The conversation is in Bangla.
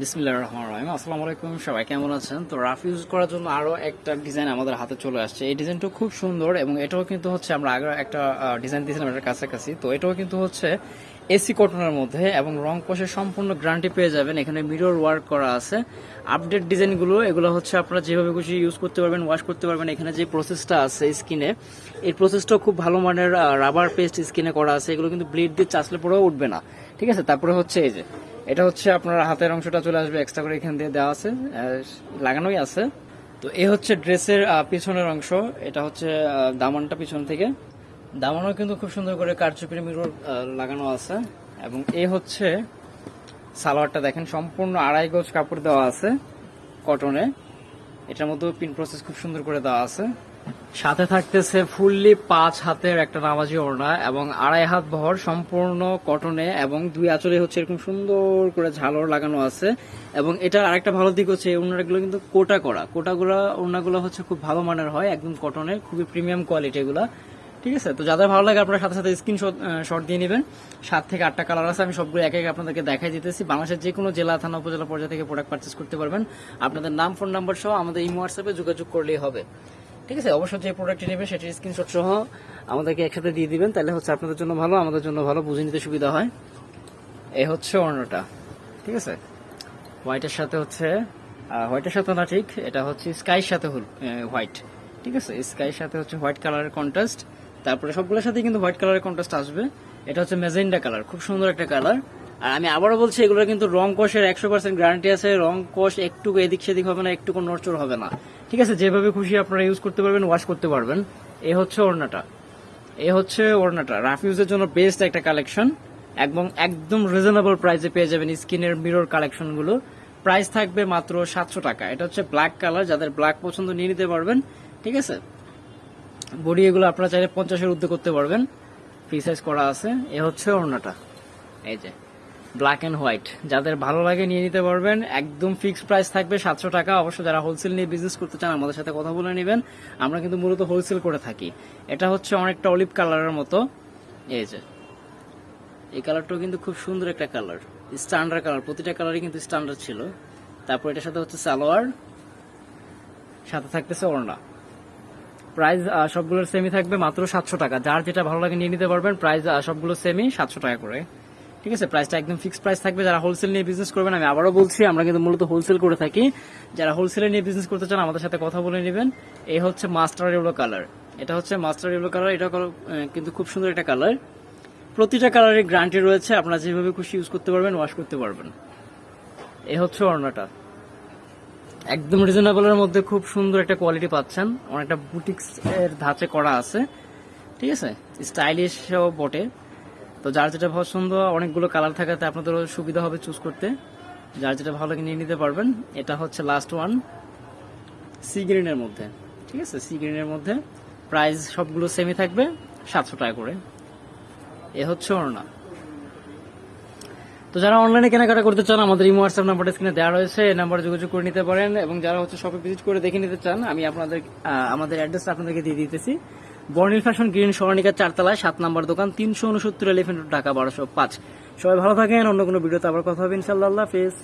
বিসমিল্লাহ রহমান রহিম। আসসালামু আলাইকুম, সবাই কেমন আছেন? তো রাফ ইউজ করার জন্য আরও একটা ডিজাইন আমাদের হাতে চলে আসছে। এই ডিজাইনটা খুব সুন্দর এবং এটাও কিন্তু হচ্ছে আমরা আগে একটা ডিজাইন দিয়েছিলাম এটার কাছাকাছি। তো এটাও কিন্তু হচ্ছে এসি কটনের মধ্যে এবং রং কষে সম্পূর্ণ গ্যারান্টি পেয়ে যাবেন। এখানে মিরর ওয়ার্ক করা আছে। আপডেট ডিজাইনগুলো, এগুলো হচ্ছে আপনারা যেভাবে খুশি ইউজ করতে পারবেন ওয়াশ করতে পারবেন। এখানে যে প্রসেসটা আছে স্কিনে এই প্রসেসটাও খুব ভালো মানের রাবার পেস্ট স্কিনে করা আছে। এগুলো কিন্তু ব্লিড দিয়ে চাষলে পরেও উঠবে না। ঠিক আছে? তারপরে হচ্ছে এই যে এটা হচ্ছে আপনার হাতের অংশটা চলে আসবে এক্সট্রা করে এখান দিয়ে দেওয়া আছে লাগানোই আছে। তো এ হচ্ছে ড্রেসের পিছনের অংশ, এটা হচ্ছে দামানটা পিছন থেকে। দামানও কিন্তু খুব সুন্দর করে কারচুপির মিরর লাগানো আছে। এবং এ হচ্ছে সালোয়ারটা দেখেন, সম্পূর্ণ আড়াই গজ কাপড় দেওয়া আছে কটনে এটার মধ্যে পিন প্রসেস খুব সুন্দর করে দেওয়া আছে। সাথে থাকতেছে ফুললি পাঁচ হাতের একটা নামাজি ওড়না এবং আড়াই হাত বহর সম্পূর্ণ কটনে এবং দুই আঁচলে হচ্ছে এরকম সুন্দর করে ঝালর লাগানো আছে। এবং এটার আরেকটা ভালো দিক হচ্ছে, এই ওড়নাগুলো কিন্তু কোটা করা। কোটাগুলো, ওড়নাগুলো হচ্ছে খুব ভালো মানের হয়, একদম কটনের খুবই প্রিমিয়াম কোয়ালিটি এগুলা। ঠিক আছে? তো যাদের ভালো লাগে আপনারা সাথে সাথে স্ক্রিন শট দিয়ে নেবেন। সাত থেকে আটটা কালার আছে, আমি সবগুলো এক এক আপনাদেরকে দেখাই দিতেছি। বাংলাদেশের যে কোনো জেলা, থানা, উপজেলা পর্যায়ে থেকে প্রোডাক্ট পারচেস করতে পারবেন। আপনাদের নাম ফোন নাম্বার সহ আমাদের ইমো হোয়াটসঅ্যাপে যোগাযোগ করলেই হবে। ঠিক আছে অবশ্যই যে প্রোডাক্টটি নেবেন সেটির স্ক্রিনশট সহ আমাদেরকে একসাথে দিয়ে দিবেন। তাহলে হচ্ছে আপনাদের জন্য ভালো, আমাদের জন্য ভালো, বুঝে নিতে সুবিধা হয়। এ হচ্ছে অন্যটা, ঠিক আছে? হোয়াইটের সাথে হচ্ছে হোয়াইটের সাথে না ঠিক, এটা হচ্ছে স্কাইয়ের সাথে হোয়াইট ঠিক আছে? স্কাইয়ের সাথে হচ্ছে হোয়াইট কালারের কন্ট্রাস্ট তারপরে সবগুলোর সাথে কিন্তু হোয়াইট কালারের কন্ট্রাস্ট আসবে। এটা হচ্ছে মেজেন্ডা কালার খুব সুন্দর একটা কালার আর আমি আবারও বলছি, এগুলো কিন্তু রং কোষের একশো পার্সেন্ট গ্যারান্টি আছে। রং কোষ একটু এদিক সেদিক হবে না একটু নড়চড় হবে না। ঠিক আছে, যেভাবে খুশি আপনারা ইউজ করতে পারবেন ওয়াশ করতে পারবেন। এ হচ্ছে ওড়নাটা। এ হচ্ছে ওড়নাটা। রাফ ইউজের জন্য বেস্ট একটা কালেকশন এবং একদম রিজনেবল প্রাইসে পেয়ে যাবেন স্কিনের মিরর কালেকশনগুলো প্রাইস থাকবে মাত্র সাতশো টাকা। এটা হচ্ছে ব্ল্যাক কালার যাদের ব্ল্যাক পছন্দ নিয়ে নিতে পারবেন। ঠিক আছে? বডি এগুলো আপনারা চাইলে পঞ্চাশের উদ্যোগ করতে পারবেন। ফ্রি সাইজ করা আছে। এ হচ্ছে ওড়নাটা। এই যে। ব্ল্যাক অ্যান্ড হোয়াইট যাদের ভালো লাগে নিয়ে নিতে পারবেন। একদম ফিক্সড প্রাইস থাকবে সাতশো টাকা। অবশ্য যারা হোলসেল নিয়ে বিজনেস করতে চান, আমাদের সাথে কথা বলে নেবেন। আমরা কিন্তু মূলত হোলসেল করে থাকি। এটা হচ্ছে অনেকটা অলিভ কালারের মতো। এই যে। এই কালারটাও কিন্তু খুব সুন্দর একটা কালার স্ট্যান্ডার্ড কালার প্রতিটা কালারই কিন্তু স্ট্যান্ডার্ড ছিল। তারপর এটার সাথে হচ্ছে সালোয়ার। সাথে থাকতেছে ওড়না। প্রাইস সবগুলোর সেমি থাকবে মাত্র সাতশো টাকা। যার যেটা ভালো লাগে নিয়ে নিতে পারবেন প্রাইস সবগুলো সেমি সাতশো টাকা করে। ঠিক আছে? প্রাইসটা একদম ফিক্সড প্রাইস থাকবে। যারা হোলসেল নিয়ে বিজনেস করবেন, আমি আবারও বলছি, আমরা কিন্তু মূলত হোলসেল করে থাকি। যারা হোলসেলে নিয়ে বিজনেস করতে চান, আমাদের সাথে কথা বলে নেবেন। এই হচ্ছে মাস্টার ইউলো কালার এটা হচ্ছে মাস্টার ইউলো কালার এটা কিন্তু খুব সুন্দর একটা কালার প্রতিটা কালারের গ্যারান্টি রয়েছে। আপনারা যেভাবে খুশি ইউজ করতে পারবেন ওয়াশ করতে পারবেন। এই হচ্ছে ওড়নাটা। একদম রিজনেবলের মধ্যে খুব সুন্দর একটা কোয়ালিটি পাচ্ছেন। অনেকটা বুটিক্স এর ধাঁচে করা আছে। ঠিক আছে? স্টাইলিশ বটে। তো যার যেটা পছন্দ, অনেকগুলো কালার থাকাতে আপনাদেরও সুবিধা হবে চুজ করতে। যার যেটা ভালো লাগে নিয়ে নিতে পারবেন। এটা হচ্ছে লাস্ট ওয়ান সি গ্রিনের মধ্যে। ঠিক আছে? সি গ্রিনের মধ্যে প্রাইস সবগুলো সেমি থাকবে, সাতশো টাকা করে। এ হচ্ছে ওড়না। তো যারা অনলাইনে কেনাকাটা করতে চান, আমাদের ইমো হোয়াটসঅ্যাপ নাম্বারটা স্ক্রিনে দেওয়া রয়েছে। এই নাম্বারে যোগাযোগ করে নিতে পারেন এবং যারা হচ্ছে শপে ভিজিট করে দেখে নিতে চান, আমি আপনাদের আমাদের অ্যাড্রেসটা আপনাদেরকে দিয়ে দিতেছি। বর্নিল ফ্যাশন গ্রিন সরণিকা চারতলায় সাত নম্বর দোকান, তিনশো উনসত্তর এলিফেন্ট ঢাকা, বারোশো পাঁচ। সবাই ভালো থাকেন, অন্য কোনো ভিডিওতে আবার কথা হবে ইনশাল্লাহ হাফেজ।